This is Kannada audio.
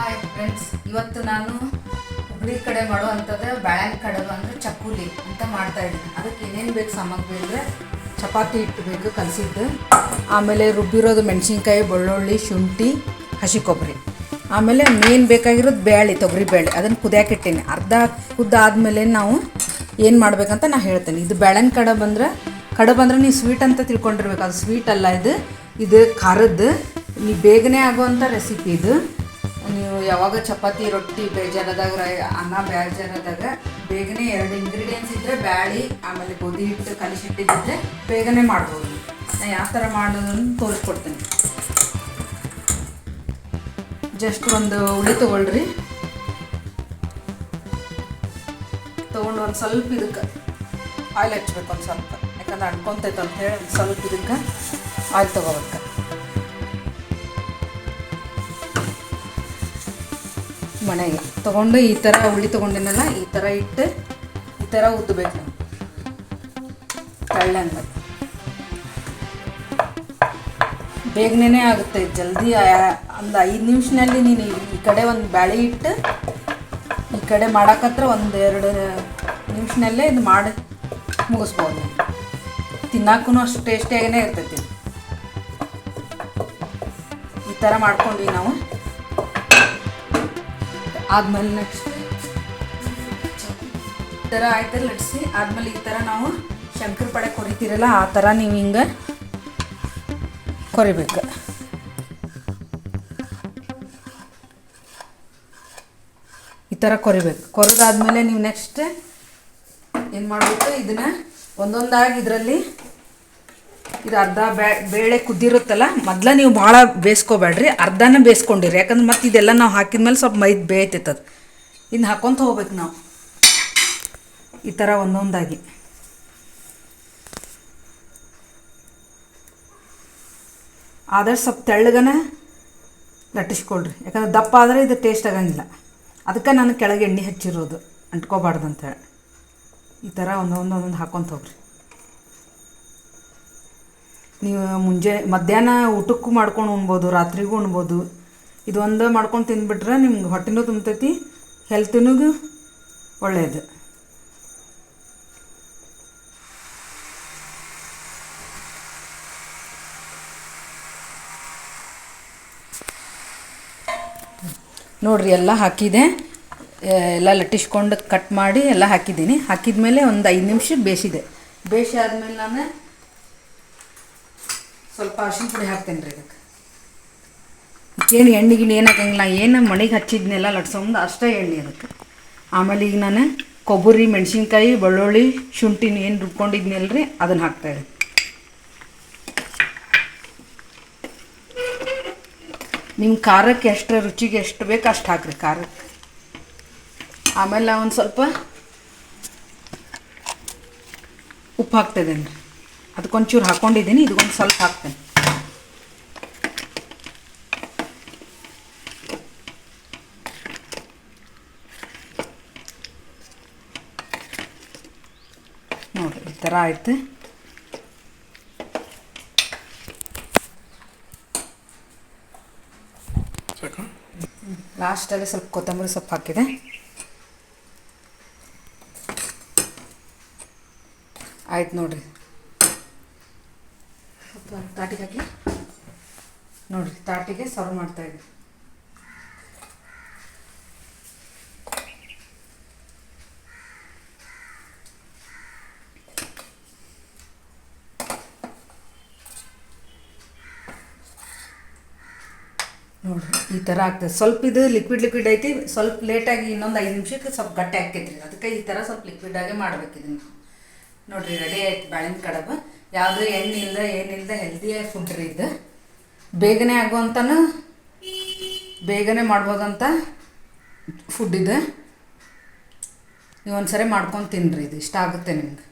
ಹಾಯ್ ಫ್ರೆಂಡ್ಸ್ ಇವತ್ತು ನಾನು ಹುಬ್ಳಿ ಕಡೆ ಮಾಡುವಂಥದ್ದು ಬ್ಯಾಳನ್ ಕಡೆ ಅಂದರೆ ಚಕ್ಕುಲಿ ಅಂತ ಮಾಡ್ತಾ ಇದ್ದೀನಿ. ಅದಕ್ಕೆ ಏನೇನು ಬೇಕು ಸಾಮಗ್ರಿ ಅಂದರೆ ಚಪಾತಿ ಹಿಟ್ಟು ಬೇಕು ಕಲಸಿದ್ದು. ಆಮೇಲೆ ರುಬ್ಬಿರೋದು ಮೆಣಸಿನ್ಕಾಯಿ, ಬೆಳ್ಳುಳ್ಳಿ, ಶುಂಠಿ, ಹಸಿ ಕೊಬ್ಬರಿ. ಆಮೇಲೆ ಮೇನ್ ಬೇಕಾಗಿರೋದು ಬೇಳೆ ತೊಗರಿ ಬೇಳೆ ಅದನ್ನು ಕುದಿಯಾಕಿಟ್ಟೇನೆ ಅರ್ಧ ಕುದ್ದಾದ್ಮೇಲೆ ನಾವು ಏನು ಮಾಡಬೇಕಂತ ನಾನು ಹೇಳ್ತೇನೆ. ಇದು ಬೆಳನ್ ಕಡಬು ಅಂದರೆ ಕಡಬು ಅಂದರೆ ನೀವು ಸ್ವೀಟ್ ಅಂತ ತಿಳ್ಕೊಂಡಿರ್ಬೇಕು. ಅದು ಸ್ವೀಟ್ ಅಲ್ಲ ಇದು. ಇದು ಖಾರದ್ದು. ನೀವು ಬೇಗನೆ ಆಗುವಂಥ ರೆಸಿಪಿ ಇದು. ಯಾವಾಗ ಚಪಾತಿ, ರೊಟ್ಟಿ, ಬೇಜಾರದಾಗ ಅನ್ನ, ಬೇಜಾರದಾಗ ಬೇಗನೆ ಎರಡು ಇಂಗ್ರೀಡಿಯೆಂಟ್ಸ್ ಇದ್ದರೆ ಬ್ಯಾಳಿ, ಆಮೇಲೆ ಗೋಧಿ ಹಿಟ್ಟು ಕಲಿಸಿಟ್ಟಿದ್ದರೆ ಬೇಗನೆ ಮಾಡ್ಬೋದು. ನಾನು ಯಾವ ಥರ ಮಾಡೋದನ್ನು ತೋರಿಸ್ಕೊಡ್ತೀನಿ. ಜಸ್ಟ್ ಒಂದು ಉಳಿ ತೊಗೊಳ್ರಿ. ತೊಗೊಂಡು ಒಂದು ಸ್ವಲ್ಪ ಇದಕ್ಕೆ ಆಯಿಲ್ ಹಚ್ಬೇಕು ಒಂದು ಸ್ವಲ್ಪ. ಯಾಕಂದ್ರೆ ಅಂಟ್ಕೊಂತೈತೆ ಅಂತ ಹೇಳಿ ಸ್ವಲ್ಪ ಇದಕ್ಕೆ ಆಯಿಲ್ ತೊಗೋಬೇಕು. ಮನೆಗೆ ತೊಗೊಂಡು ಈ ಥರ ಉಳ್ಳಿ ತೊಗೊಂಡಿನಲ್ಲ, ಈ ಥರ ಇಟ್ಟು ಈ ಥರ ಉದ್ದಬೇಕು ನಾವು. ಬೇಗನೆ ಆಗುತ್ತೆ, ಜಲ್ದಿ ಒಂದು ಐದು ನಿಮಿಷನಲ್ಲಿ ನೀನು ಈ- ಈ ಕಡೆ ಒಂದು ಬ್ಯಾಳಿ ಇಟ್ಟು ಈ ಕಡೆ ಮಾಡೋಕತ್ರ ಒಂದು ಎರಡು ನಿಮಿಷನಲ್ಲೇ ಇದು ಮಾಡಿ, ಮುಗಿಸ್ಬೋದು ತಿನ್ನಕ್ಕೂ ಅಷ್ಟು ಟೇಸ್ಟಿಯಾಗೇ ಇರ್ತೈತಿ. ಈ ಥರ ಮಾಡ್ಕೊಂಡ್ವಿ ನಾವು. ಆದ್ಮೇಲೆ ನೆಕ್ಸ್ಟ್ ಈ ಥರ ಆಯ್ತು ಲಟ್ಸಿ ಆದ್ಮೇಲೆ ಈ ಥರ ನಾವು ಶಂಕರ ಪಡೆ ಕೊರಿತೀರಲ್ಲ, ಆ ಥರ ನೀವು ಹಿಂಗೆ ಕೊರಿಬೇಕು. ಈ ಥರ ಕೊರಿಬೇಕು. ಕೊರಿದಾದ್ಮೇಲೆ ನೀವು ನೆಕ್ಸ್ಟ್ ಏನು ಮಾಡಬೇಕು? ಇದನ್ನ ಒಂದೊಂದಾಗಿ ಇದರಲ್ಲಿ ಇದು ಅರ್ಧ ಬೇಳೆ ಕುದ್ದಿರುತ್ತಲ್ಲ, ಮೊದಲ ನೀವು ಭಾಳ ಬೇಯಿಸ್ಕೋಬೇಡ್ರಿ, ಅರ್ಧನ ಬೇಯಿಸ್ಕೊಂಡಿರಿ. ಯಾಕಂದ್ರೆ ಮತ್ತೆ ಇದೆಲ್ಲ ನಾವು ಹಾಕಿದ ಮೇಲೆ ಸ್ವಲ್ಪ ಮೈದು ಅದು. ಇನ್ನು ಹಾಕ್ಕೊಂತ ಹೋಗ್ಬೇಕು ನಾವು. ಈ ಥರ ಒಂದೊಂದಾಗಿ. ಆದಷ್ಟು ಸ್ವಲ್ಪ ತೆಳ್ಳಗನ ಲಟ್ಟಿಸ್ಕೊಳ್ರಿ. ಯಾಕಂದ್ರೆ ದಪ್ಪ ಆದರೆ ಇದು ಟೇಸ್ಟ್ ಆಗಂಗಿಲ್ಲ. ಅದಕ್ಕೆ ನಾನು ಕೆಳಗೆ ಎಣ್ಣೆ ಹಚ್ಚಿರೋದು. ಅಂಟ್ಕೋಬಾರ್ದು ಅಂತೇಳಿ ಈ ಥರ ಒಂದೊಂದು ಒಂದೊಂದು ಹಾಕ್ಕೊಂತ ಹೋಗ್ರಿ. ನೀವು ಮುಂಜಾನೆ ಮಧ್ಯಾಹ್ನ ಊಟಕ್ಕೂ ಮಾಡ್ಕೊಂಡು ಉಣ್ಬೋದು, ರಾತ್ರಿಗೂ ಉಣ್ಬೋದು. ಇದು ಒಂದು ಮಾಡ್ಕೊಂಡು ತಿಂದ್ಬಿಟ್ರೆ ನಿಮ್ಗೆ ಹೊಟ್ಟೆನೂ ತುಂಬ್ತೈತಿ ಹೆಲ್ತಿನೂ ಒಳ್ಳೆಯದು ನೋಡ್ರಿ, ಎಲ್ಲ ಹಾಕಿದೆ. ಎಲ್ಲ ಲಟ್ಟಿಸ್ಕೊಂಡು ಕಟ್ ಮಾಡಿ ಎಲ್ಲ ಹಾಕಿದ್ದೀನಿ. ಹಾಕಿದ್ಮೇಲೆ ಒಂದು ಐದು ನಿಮಿಷ ಬೇಯಿಸಿದೆ ಬೇಯಿಸಿ ಆದಮೇಲೆ ನಾನು ಸ್ವಲ್ಪ ಅರಿಶಿನ ಪುಡಿ ಹಾಕ್ತೇನೆ ರೀ ಇದಕ್ಕೆ. ಏನು ಎಣ್ಣೆ ಗಿಣ್ಣೆ ಏನು ಹಾಕಂಗಿಲ್ಲ ಏನು ಮನೆಗೆ ಹಚ್ಚಿದ್ನೆಲ್ಲ ಲಟ್ಸೊಂದು ಅಷ್ಟೇ ಎಣ್ಣೆ ಅದಕ್ಕೆ. ಆಮೇಲೆ ಈಗ ನಾನು ಕೊಬ್ಬರಿ, ಮೆಣಸಿನ್ಕಾಯಿ, ಬೆಳ್ಳುಳ್ಳಿ, ಶುಂಠಿನ ಏನು ರುಬ್ಕೊಂಡಿದ್ನಲ್ರಿ ಅದನ್ನು ಹಾಕ್ತಾಯಿದ್ದೆ ನಿಮ್ಮ ಖಾರಕ್ಕೆ ಎಷ್ಟು ರುಚಿಗೆ ಎಷ್ಟು ಬೇಕು ಅಷ್ಟು ಹಾಕ್ರಿ ಖಾರಕ್ಕೆ. ಆಮೇಲೆ ಒಂದು ಸ್ವಲ್ಪ ಉಪ್ಪು ಹಾಕ್ತಾಯಿದ್ದೇನೆ ರೀ ಅದಕ್ಕೊಂಚೂರು ಹಾಕ್ಕೊಂಡಿದ್ದೀನಿ ಇದಕ್ಕೊಂದು ಸ್ವಲ್ಪ ಹಾಕ್ತೇನೆ. ನೋಡಿರಿ ಈ ಥರ ಆಯ್ತು. ಲಾಸ್ಟಲ್ಲಿ ಸ್ವಲ್ಪ ಕೊತ್ತಂಬರಿ ಸೊಪ್ಪು ಹಾಕಿದೆ. ಆಯ್ತು ನೋಡ್ರಿ. ತಾಟಿಗೆ ಹಾಕಿ ನೋಡಿರಿ, ತಾಟಿಗೆ ಸರ್ವ್ ಮಾಡ್ತಾ ಇದ್ದೀವಿ ನೋಡ್ರಿ, ಈ ಥರ ಆಗ್ತದೆ. ಸ್ವಲ್ಪ ಇದು ಲಿಕ್ವಿಡ್ ಲಿಕ್ವಿಡ್ ಐತಿ, ಸ್ವಲ್ಪ ಲೇಟಾಗಿ ಇನ್ನೊಂದು ಐದು ನಿಮಿಷಕ್ಕೆ ಸ್ವಲ್ಪ ಗಟ್ಟಿ ಆಕೈತ್ರಿ ಅದಕ್ಕೆ ಈ ಥರ ಸ್ವಲ್ಪ ಲಿಕ್ವಿಡಾಗೆ ಮಾಡ್ಬೇಕು ಇದನ್ನು ನೋಡ್ರಿ ರೆಡಿ ಆಯ್ತು ಬಾಳಿನ ಕಡಬ. ಯಾವುದೇ ಎಣ್ಣೆ ಇಲ್ಲದೆ ಏನಿಲ್ಲದೆ ಹೆಲ್ದಿಯಾಗಿ ಫುಡ್ ರೀ ಇದು. ಬೇಗನೆ ಆಗುವಂತನೂ ಬೇಗನೆ ಮಾಡ್ಬೋದಂತ ಫುಡ್ ಇದು. ನೀವು ಒಂದ್ಸರಿ ಮಾಡ್ಕೊಂಡು ತಿನ್ನಿರಿ ಇದು ಇಷ್ಟ ಆಗುತ್ತೆ ನಿಮ್ಗೆ.